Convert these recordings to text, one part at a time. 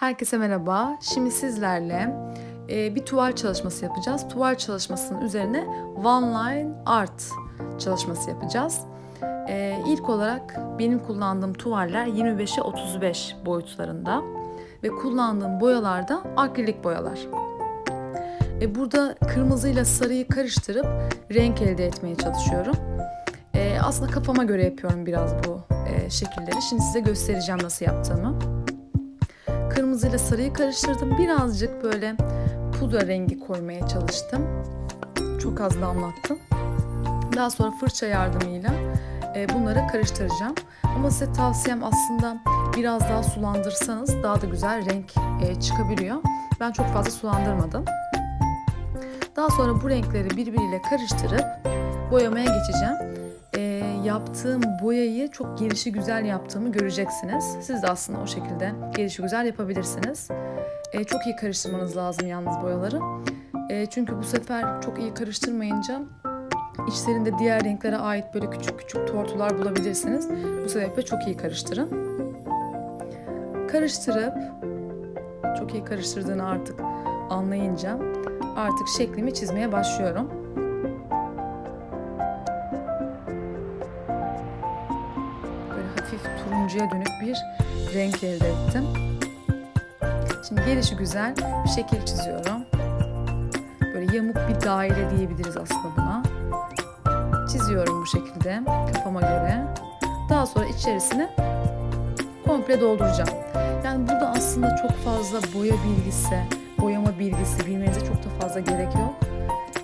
Herkese merhaba. Şimdi sizlerle e, bir tuval çalışması yapacağız. Tuval çalışmasının üzerine One Line Art çalışması yapacağız. E, ilk olarak benim kullandığım tuvaller 25'e 35 boyutlarında ve kullandığım boyalar da akrilik boyalar. E, burada kırmızıyla sarıyı karıştırıp renk elde etmeye çalışıyorum. Aslında kafama göre yapıyorum biraz bu şekilleri. Şimdi size göstereceğim nasıl yaptığımı. Kırmızıyla sarıyı karıştırdım. Birazcık böyle pudra rengi koymaya çalıştım. Çok az damlattım. Daha sonra fırça yardımıyla e, bunları karıştıracağım. Ama size tavsiyem aslında biraz daha sulandırsanız daha da güzel renk e, çıkabiliyor. Ben çok fazla sulandırmadım. Daha sonra bu renkleri birbiriyle karıştırıp boyamaya geçeceğim. Yaptığım boyayı çok gelişi güzel yaptığımı göreceksiniz. Siz de aslında o şekilde gelişi güzel yapabilirsiniz. E, çok iyi karıştırmanız lazım yalnız boyaları. E, çünkü bu sefer çok iyi karıştırmayınca içlerinde diğer renklere ait böyle küçük küçük tortular bulabilirsiniz. Bu sebeple çok iyi karıştırın. Karıştırıp çok iyi karıştırdığını artık anlayınca artık şeklimi çizmeye başlıyorum. Turuncuya dönük bir renk elde ettim. Şimdi gelişi güzel bir şekil çiziyorum. Böyle yamuk bir daire diyebiliriz aslında buna. Çiziyorum bu şekilde kafama göre. Daha sonra içerisine komple dolduracağım. Yani burada aslında çok fazla boya bilgisi, boyama bilgisi bilmenize çok da fazla gerek yok.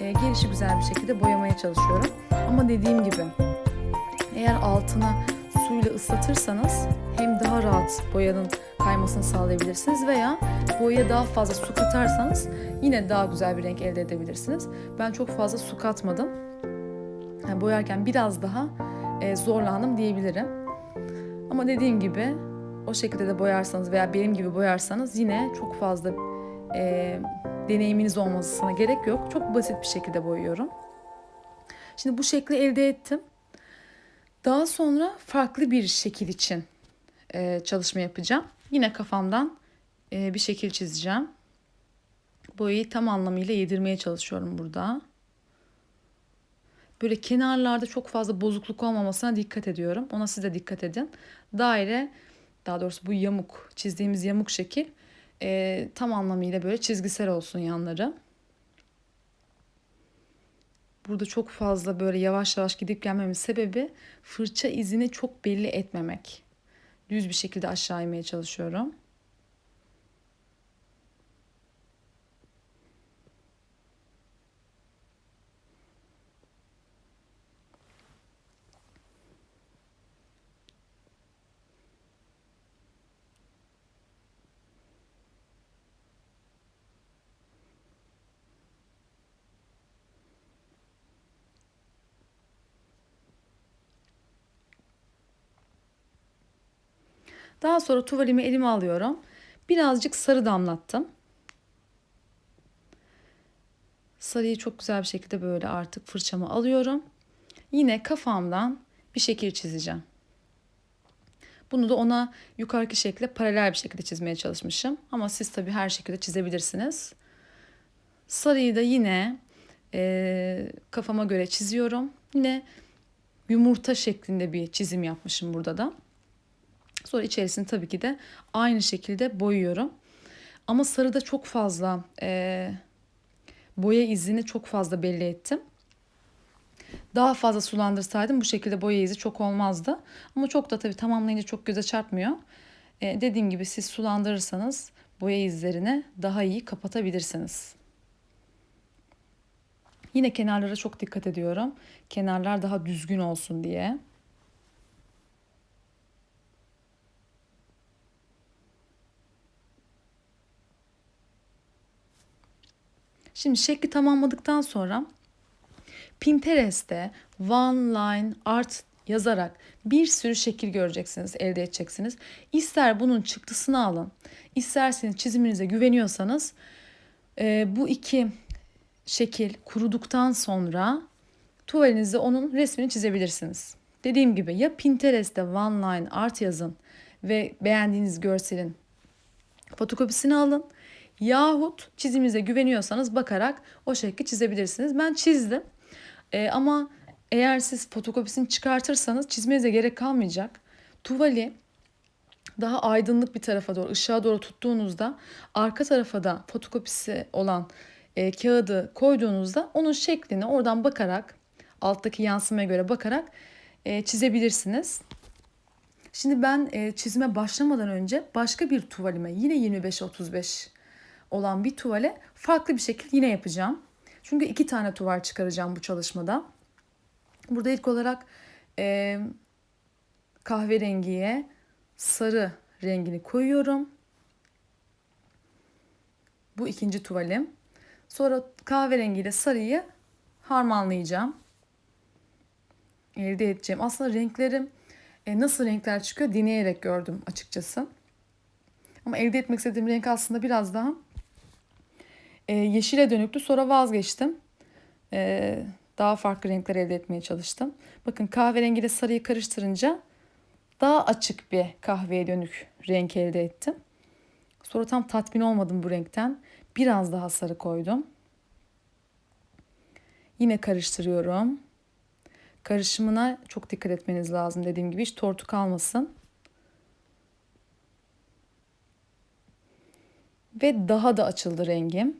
E, gelişi güzel bir şekilde boyamaya çalışıyorum. Ama dediğim gibi eğer altına suyla ıslatırsanız hem daha rahat boyanın kaymasını sağlayabilirsiniz veya boyaya daha fazla su katarsanız yine daha güzel bir renk elde edebilirsiniz. Ben çok fazla su katmadım. Yani boyarken biraz daha e, zorlandım diyebilirim. Ama dediğim gibi o şekilde de boyarsanız veya benim gibi boyarsanız yine çok fazla e, deneyiminiz olmasına gerek yok. Çok basit bir şekilde boyuyorum. Şimdi bu şekli elde ettim. Daha sonra farklı bir şekil için e, çalışma yapacağım. Yine kafamdan e, bir şekil çizeceğim. Boyayı tam anlamıyla yedirmeye çalışıyorum burada. Böyle kenarlarda çok fazla bozukluk olmamasına dikkat ediyorum. Ona siz de dikkat edin. Daire, daha doğrusu bu yamuk, çizdiğimiz yamuk şekil e, tam anlamıyla böyle çizgisel olsun yanları. Burada çok fazla böyle yavaş yavaş gidip gelmemin sebebi fırça izini çok belli etmemek. Düz bir şekilde aşağı inmeye çalışıyorum. Daha sonra tuvalimi elime alıyorum. Birazcık sarı damlattım. Sarıyı çok güzel bir şekilde böyle artık fırçamı alıyorum. Yine kafamdan bir şekil çizeceğim. Bunu da ona yukarıki şekle paralel bir şekilde çizmeye çalışmışım. Ama siz tabii her şekilde çizebilirsiniz. Sarıyı da yine e, kafama göre çiziyorum. Yine yumurta şeklinde bir çizim yapmışım burada da. Sonra içerisini tabii ki de aynı şekilde boyuyorum. Ama sarıda çok fazla e, boya izini çok fazla belli ettim. Daha fazla sulandırsaydım bu şekilde boya izi çok olmazdı. Ama çok da tabii tamamlayınca çok göze çarpmıyor. E, dediğim gibi siz sulandırırsanız boya izlerini daha iyi kapatabilirsiniz. Yine kenarlara çok dikkat ediyorum. Kenarlar daha düzgün olsun diye. Şimdi şekli tamamladıktan sonra Pinterest'te One Line Art yazarak bir sürü şekil göreceksiniz, elde edeceksiniz. İster bunun çıktısını alın, isterseniz çiziminize güveniyorsanız e, bu iki şekil kuruduktan sonra tuvalinizde onun resmini çizebilirsiniz. Dediğim gibi ya Pinterest'te One Line Art yazın ve beğendiğiniz görselin Fotokopisini alın. Yahut çizimize güveniyorsanız bakarak o şekli çizebilirsiniz. Ben çizdim. Ee, ama eğer siz fotokopisini çıkartırsanız çizmenize gerek kalmayacak. Tuvali daha aydınlık bir tarafa doğru, ışığa doğru tuttuğunuzda arka tarafa da fotokopisi olan e, kağıdı koyduğunuzda onun şeklini oradan bakarak alttaki yansımaya göre bakarak e, çizebilirsiniz. Şimdi ben e, çizime başlamadan önce başka bir tuvalime yine 25-35 olan bir tuvale farklı bir şekil yine yapacağım. Çünkü iki tane tuval çıkaracağım bu çalışmada. Burada ilk olarak e, kahverengiye sarı rengini koyuyorum. Bu ikinci tuvalim. Sonra kahverengiyle sarıyı harmanlayacağım. Elde edeceğim. Aslında renklerim e, nasıl renkler çıkıyor deneyerek gördüm açıkçası. Ama elde etmek istediğim renk aslında biraz daha e, yeşile dönüktü. Sonra vazgeçtim. E, daha farklı renkler elde etmeye çalıştım. Bakın kahverengiyle sarıyı karıştırınca daha açık bir kahveye dönük renk elde ettim. Sonra tam tatmin olmadım bu renkten. Biraz daha sarı koydum. Yine karıştırıyorum. Karışımına çok dikkat etmeniz lazım dediğim gibi hiç tortu kalmasın. Ve daha da açıldı rengim.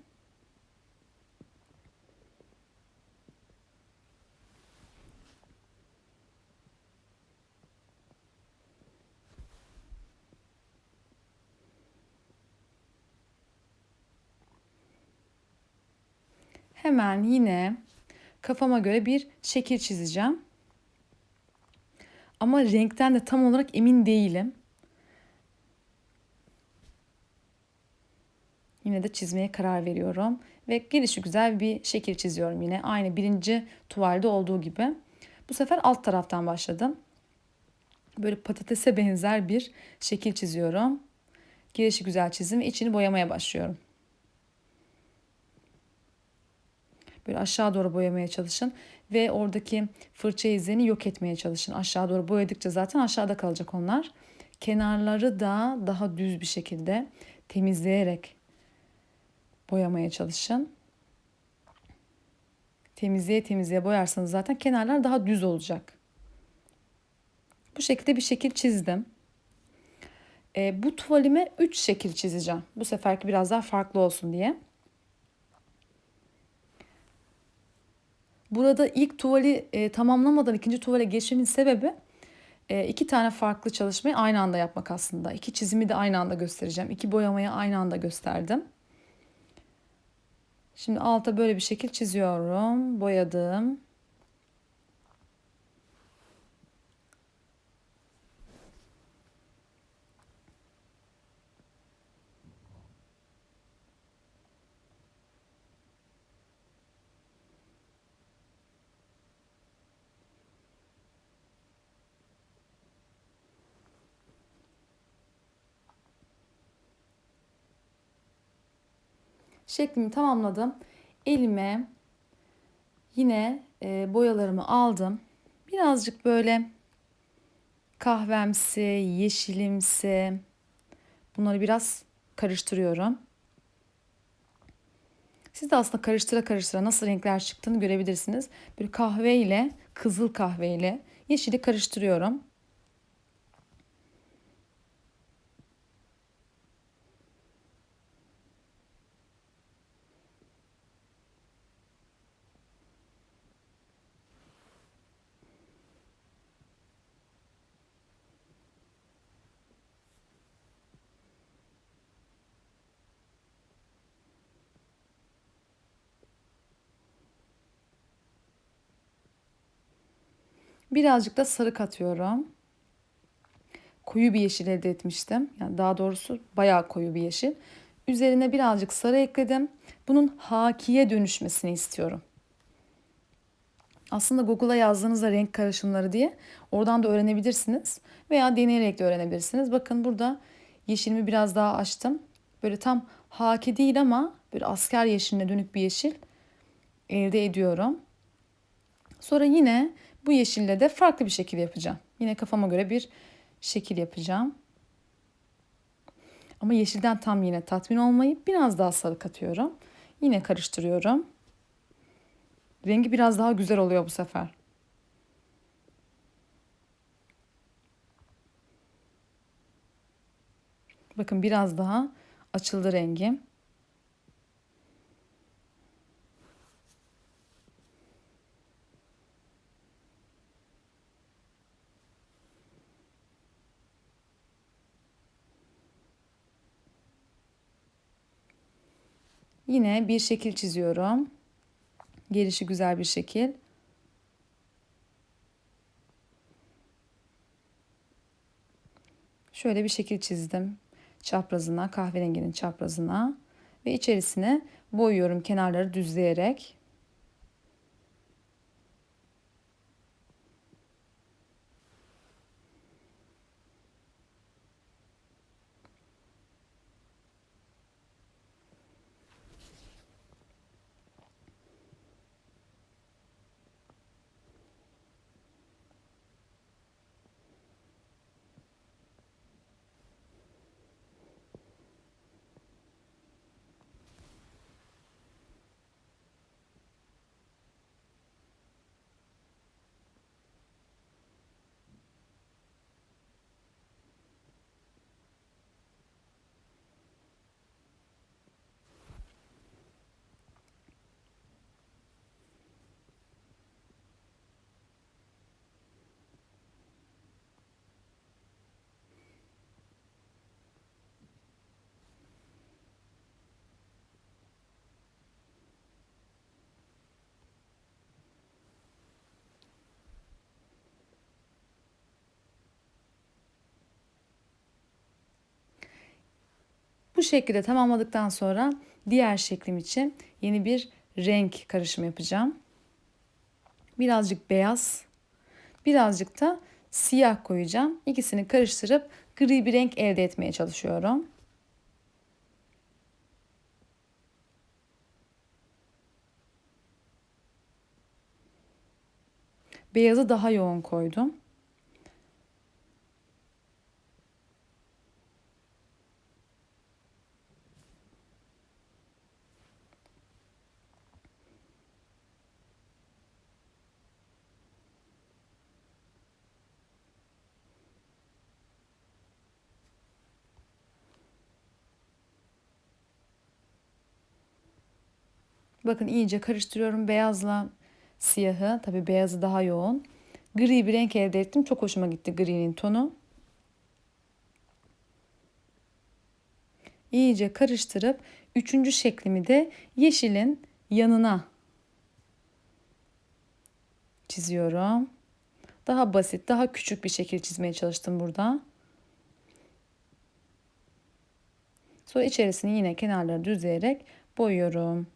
Hemen yine kafama göre bir şekil çizeceğim. Ama renkten de tam olarak emin değilim. Yine de çizmeye karar veriyorum. Ve gelişi güzel bir şekil çiziyorum yine. Aynı birinci tuvalde olduğu gibi. Bu sefer alt taraftan başladım. Böyle patatese benzer bir şekil çiziyorum. Gelişi güzel çizim ve içini boyamaya başlıyorum. Böyle aşağı doğru boyamaya çalışın ve oradaki fırça izlerini yok etmeye çalışın. Aşağı doğru boyadıkça zaten aşağıda kalacak onlar. Kenarları da daha düz bir şekilde temizleyerek boyamaya çalışın. Temizleye temizleye boyarsanız zaten kenarlar daha düz olacak. Bu şekilde bir şekil çizdim. E, bu tuvalime 3 şekil çizeceğim. Bu seferki biraz daha farklı olsun diye. Burada ilk tuvali e, tamamlamadan ikinci tuvale geçmemin sebebi e, iki tane farklı çalışmayı aynı anda yapmak aslında. İki çizimi de aynı anda göstereceğim. İki boyamayı aynı anda gösterdim. Şimdi alta böyle bir şekil çiziyorum. Boyadım. Şeklimi tamamladım. Elime yine e, boyalarımı aldım. Birazcık böyle kahvemsi, yeşilimsi bunları biraz karıştırıyorum. Siz de aslında karıştıra karıştıra nasıl renkler çıktığını görebilirsiniz. Bir kahve ile kızıl kahve ile yeşili karıştırıyorum. Birazcık da sarı katıyorum. Koyu bir yeşil elde etmiştim. Yani daha doğrusu bayağı koyu bir yeşil. Üzerine birazcık sarı ekledim. Bunun hakiye dönüşmesini istiyorum. Aslında Google'a yazdığınızda renk karışımları diye oradan da öğrenebilirsiniz. Veya deneyerek de öğrenebilirsiniz. Bakın burada yeşilimi biraz daha açtım. Böyle tam haki değil ama böyle asker yeşiline dönük bir yeşil elde ediyorum. Sonra yine bu yeşille de farklı bir şekil yapacağım. Yine kafama göre bir şekil yapacağım. Ama yeşilden tam yine tatmin olmayıp biraz daha sarı katıyorum. Yine karıştırıyorum. Rengi biraz daha güzel oluyor bu sefer. Bakın biraz daha açıldı rengim. Yine bir şekil çiziyorum. Gelişi güzel bir şekil. Şöyle bir şekil çizdim. Çaprazına, kahverenginin çaprazına ve içerisine boyuyorum kenarları düzleyerek. Bu şekilde tamamladıktan sonra diğer şeklim için yeni bir renk karışımı yapacağım. Birazcık beyaz, birazcık da siyah koyacağım. İkisini karıştırıp gri bir renk elde etmeye çalışıyorum. Beyazı daha yoğun koydum. Bakın iyice karıştırıyorum beyazla siyahı. Tabii beyazı daha yoğun. Gri bir renk elde ettim. Çok hoşuma gitti gri'nin tonu. İyice karıştırıp üçüncü şeklimi de yeşilin yanına çiziyorum. Daha basit, daha küçük bir şekil çizmeye çalıştım burada. Sonra içerisini yine kenarları düzleyerek boyuyorum.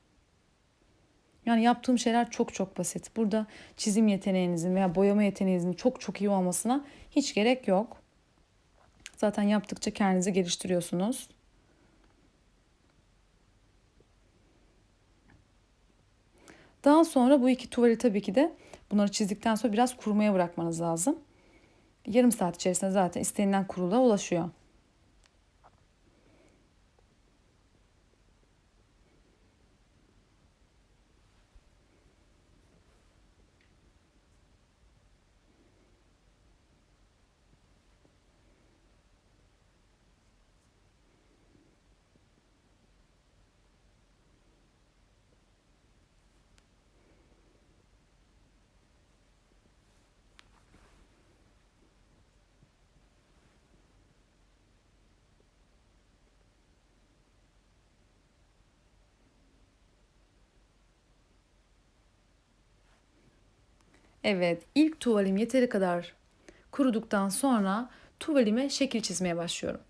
Yani yaptığım şeyler çok çok basit. Burada çizim yeteneğinizin veya boyama yeteneğinizin çok çok iyi olmasına hiç gerek yok. Zaten yaptıkça kendinizi geliştiriyorsunuz. Daha sonra bu iki tuvali tabii ki de bunları çizdikten sonra biraz kurumaya bırakmanız lazım. Yarım saat içerisinde zaten istenilen kuruluğa ulaşıyor. Evet, ilk tuvalim yeteri kadar kuruduktan sonra tuvalime şekil çizmeye başlıyorum.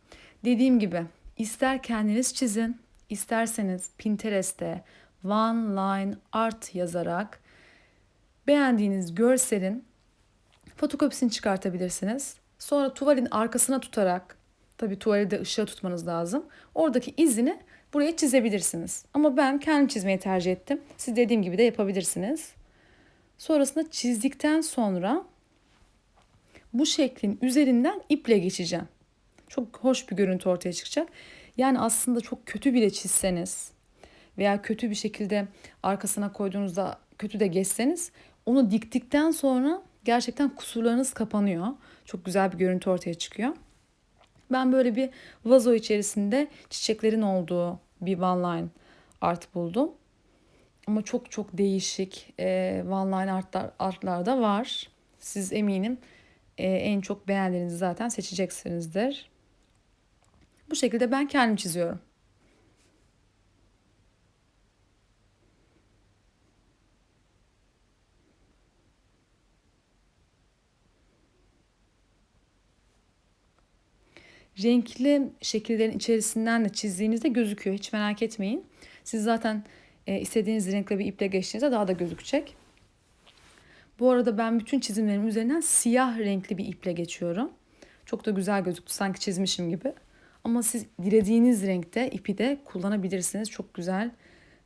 Dediğim gibi ister kendiniz çizin, isterseniz Pinterest'te One Line Art yazarak beğendiğiniz görselin fotokopisini çıkartabilirsiniz. Sonra tuvalin arkasına tutarak, tabii tuvali de ışığa tutmanız lazım. Oradaki izini buraya çizebilirsiniz. Ama ben kendim çizmeyi tercih ettim. Siz dediğim gibi de yapabilirsiniz. Sonrasında çizdikten sonra bu şeklin üzerinden iple geçeceğim. Çok hoş bir görüntü ortaya çıkacak. Yani aslında çok kötü bile çizseniz veya kötü bir şekilde arkasına koyduğunuzda kötü de geçseniz onu diktikten sonra gerçekten kusurlarınız kapanıyor. Çok güzel bir görüntü ortaya çıkıyor. Ben böyle bir vazo içerisinde çiçeklerin olduğu bir one line art buldum. Ama çok çok değişik e, one line artlar, artlar da var. Siz eminim e, en çok beğendiğinizi zaten seçeceksinizdir. Bu şekilde ben kendim çiziyorum. renkli şekillerin içerisinden de çizdiğinizde gözüküyor. Hiç merak etmeyin. Siz zaten e, istediğiniz renkle bir iple geçtiğinizde daha da gözükecek. Bu arada ben bütün çizimlerim üzerinden siyah renkli bir iple geçiyorum. Çok da güzel gözüktü sanki çizmişim gibi. Ama siz dilediğiniz renkte ipi de kullanabilirsiniz. Çok güzel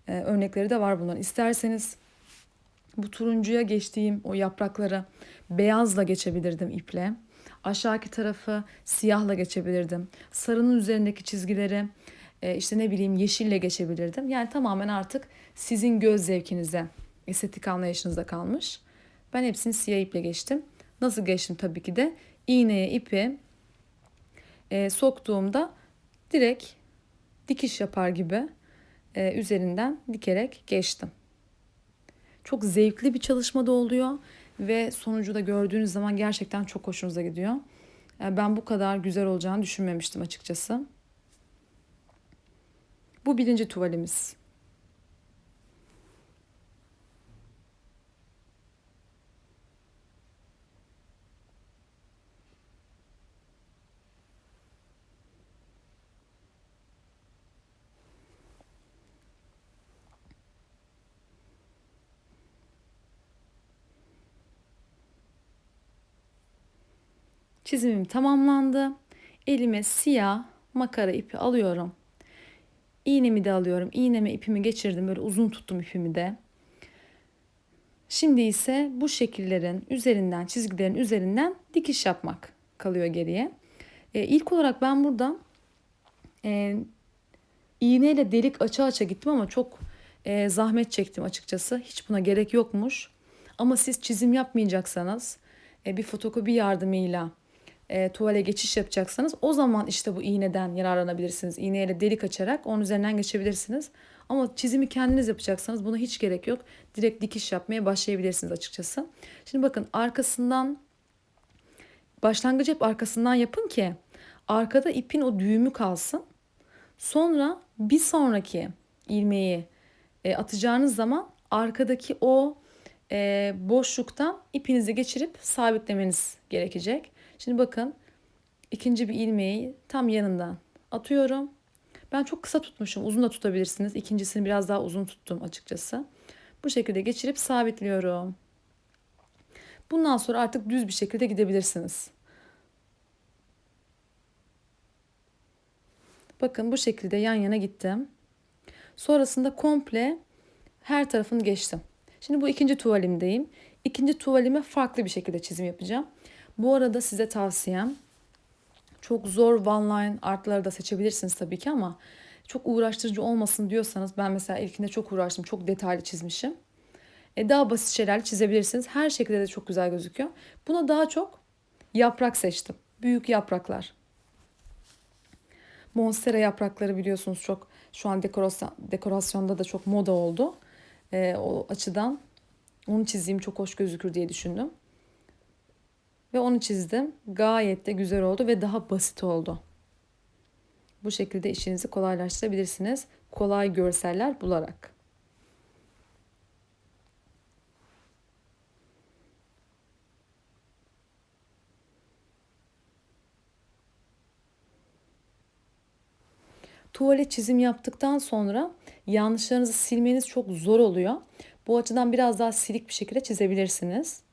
e, örnekleri de var bunların. İsterseniz bu turuncuya geçtiğim o yaprakları beyazla geçebilirdim iple. Aşağıki tarafı siyahla geçebilirdim. Sarının üzerindeki çizgileri e, işte ne bileyim yeşille geçebilirdim. Yani tamamen artık sizin göz zevkinize, estetik anlayışınıza kalmış. Ben hepsini siyah iple geçtim. Nasıl geçtim tabii ki de iğneye ipi e, soktuğumda direkt dikiş yapar gibi e, üzerinden dikerek geçtim. Çok zevkli bir çalışmada oluyor ve sonucu da gördüğünüz zaman gerçekten çok hoşunuza gidiyor. Yani ben bu kadar güzel olacağını düşünmemiştim açıkçası. Bu birinci tuvalimiz. Çizimim tamamlandı. Elime siyah makara ipi alıyorum. İğnemi de alıyorum. İğneme ipimi geçirdim. Böyle uzun tuttum ipimi de. Şimdi ise bu şekillerin üzerinden, çizgilerin üzerinden dikiş yapmak kalıyor geriye. E, ilk olarak ben burada e, iğneyle delik aça aça gittim ama çok e, zahmet çektim açıkçası. Hiç buna gerek yokmuş. Ama siz çizim yapmayacaksanız e, bir fotokopi yardımıyla e, tuvale geçiş yapacaksanız o zaman işte bu iğneden yararlanabilirsiniz. İğneyle delik açarak onun üzerinden geçebilirsiniz. Ama çizimi kendiniz yapacaksanız buna hiç gerek yok. Direkt dikiş yapmaya başlayabilirsiniz açıkçası. Şimdi bakın arkasından başlangıcı hep arkasından yapın ki arkada ipin o düğümü kalsın. Sonra bir sonraki ilmeği e, atacağınız zaman arkadaki o e, boşluktan ipinizi geçirip sabitlemeniz gerekecek. Şimdi bakın ikinci bir ilmeği tam yanından atıyorum. Ben çok kısa tutmuşum. Uzun da tutabilirsiniz. İkincisini biraz daha uzun tuttum açıkçası. Bu şekilde geçirip sabitliyorum. Bundan sonra artık düz bir şekilde gidebilirsiniz. Bakın bu şekilde yan yana gittim. Sonrasında komple her tarafını geçtim. Şimdi bu ikinci tuvalimdeyim. İkinci tuvalime farklı bir şekilde çizim yapacağım. Bu arada size tavsiyem çok zor one line artları da seçebilirsiniz tabii ki ama çok uğraştırıcı olmasın diyorsanız ben mesela ilkinde çok uğraştım. Çok detaylı çizmişim. E daha basit şeyler çizebilirsiniz. Her şekilde de çok güzel gözüküyor. Buna daha çok yaprak seçtim. Büyük yapraklar. Monstera yaprakları biliyorsunuz çok şu an dekorasyon, dekorasyonda da çok moda oldu. E, o açıdan onu çizeyim çok hoş gözükür diye düşündüm. Ve onu çizdim. Gayet de güzel oldu ve daha basit oldu. Bu şekilde işinizi kolaylaştırabilirsiniz. Kolay görseller bularak. Tuvalet çizim yaptıktan sonra yanlışlarınızı silmeniz çok zor oluyor. Bu açıdan biraz daha silik bir şekilde çizebilirsiniz.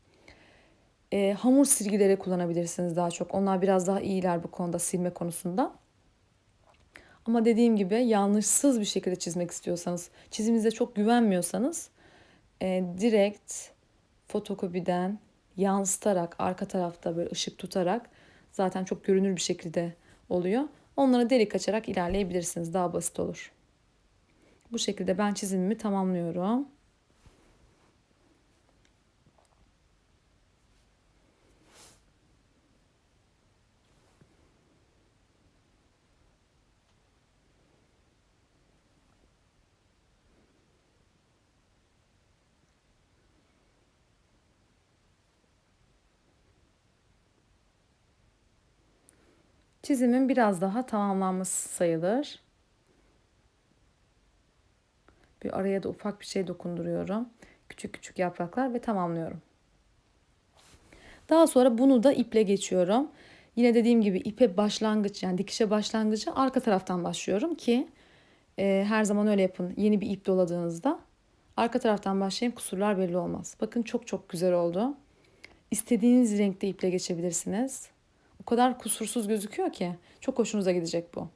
E, hamur silgileri kullanabilirsiniz daha çok. Onlar biraz daha iyiler bu konuda silme konusunda. Ama dediğim gibi yanlışsız bir şekilde çizmek istiyorsanız, çizimize çok güvenmiyorsanız e, direkt fotokopiden yansıtarak arka tarafta böyle ışık tutarak zaten çok görünür bir şekilde oluyor. Onlara delik açarak ilerleyebilirsiniz. Daha basit olur. Bu şekilde ben çizimimi tamamlıyorum. Çizimin biraz daha tamamlanması sayılır. Bir araya da ufak bir şey dokunduruyorum. Küçük küçük yapraklar ve tamamlıyorum. Daha sonra bunu da iple geçiyorum. Yine dediğim gibi ipe başlangıç yani dikişe başlangıcı arka taraftan başlıyorum ki e, her zaman öyle yapın. Yeni bir ip doladığınızda arka taraftan başlayın kusurlar belli olmaz. Bakın çok çok güzel oldu. İstediğiniz renkte iple geçebilirsiniz. O kadar kusursuz gözüküyor ki çok hoşunuza gidecek bu.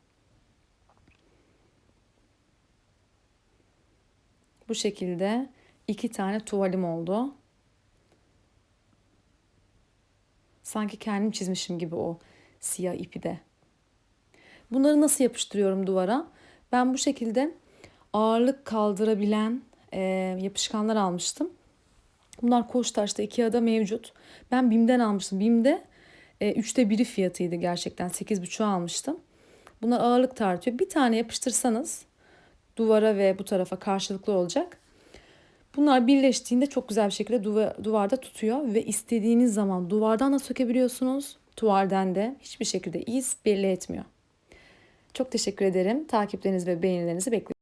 Bu şekilde iki tane tuvalim oldu. Sanki kendim çizmişim gibi o siyah ipi de. Bunları nasıl yapıştırıyorum duvara? Ben bu şekilde ağırlık kaldırabilen e, yapışkanlar almıştım. Bunlar Koçtaş'ta Ikea'da mevcut. Ben BİM'den almıştım. BİM'de e, üçte biri fiyatıydı gerçekten. Sekiz buçuğa almıştım. Bunlar ağırlık tartıyor. Bir tane yapıştırsanız duvara ve bu tarafa karşılıklı olacak. Bunlar birleştiğinde çok güzel bir şekilde duva, duvarda tutuyor ve istediğiniz zaman duvardan da sökebiliyorsunuz. Tuvalden de hiçbir şekilde iz belli etmiyor. Çok teşekkür ederim. Takiplerinizi ve beğenilerinizi bekliyorum.